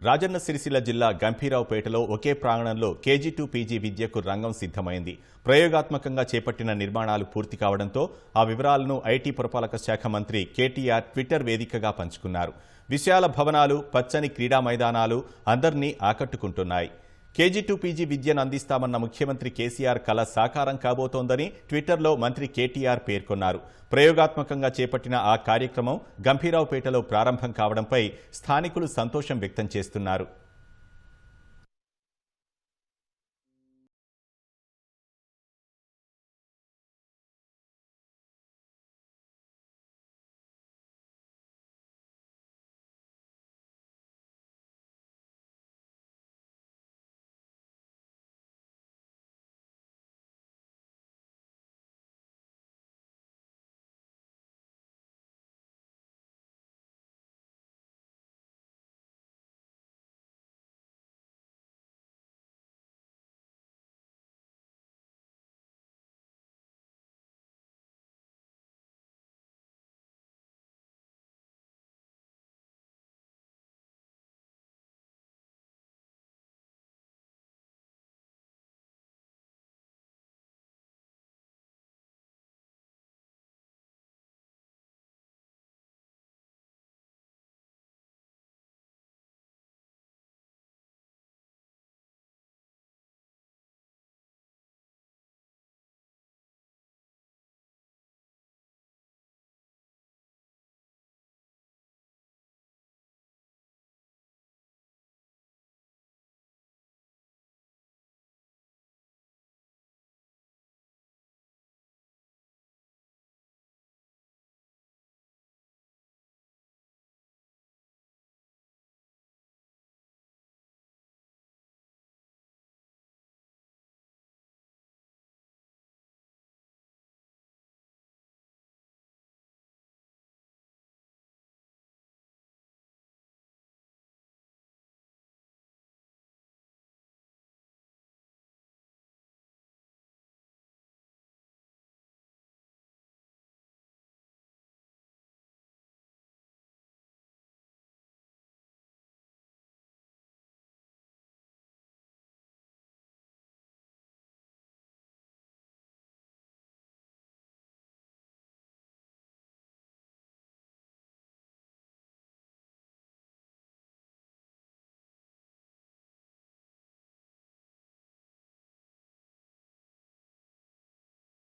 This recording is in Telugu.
రాజన్న సిరిసిల్ల జిల్లా గంభీరావుపేటలో ఒకే ప్రాంగణంలో కేజీ టూ పీజీ విద్యకు రంగం సిద్ధమైంది. ప్రయోగాత్మకంగా చేపట్టిన నిర్మాణాలు పూర్తి కావడంతో ఆ వివరాలను ఐటీ పురపాలక శాఖ మంత్రి కేటీఆర్ ట్విట్టర్ వేదికగా పంచుకున్నారు. విశాల భవనాలు పచ్చని క్రీడా మైదానాలు అందరినీ ఆకట్టుకుంటున్నాయి. కేజీ టూ పీజీ విద్యను అందిస్తామన్న ముఖ్యమంత్రి కేసీఆర్ కల సాకారం కాబోతోందని ట్విట్టర్లో మంత్రి కేటీఆర్ పేర్కొన్నారు. ప్రయోగాత్మకంగా చేపట్టిన ఆ కార్యక్రమం గంభీరావుపేటలో ప్రారంభం కావడంపై స్థానికులు సంతోషం వ్యక్తం చేస్తున్నారు.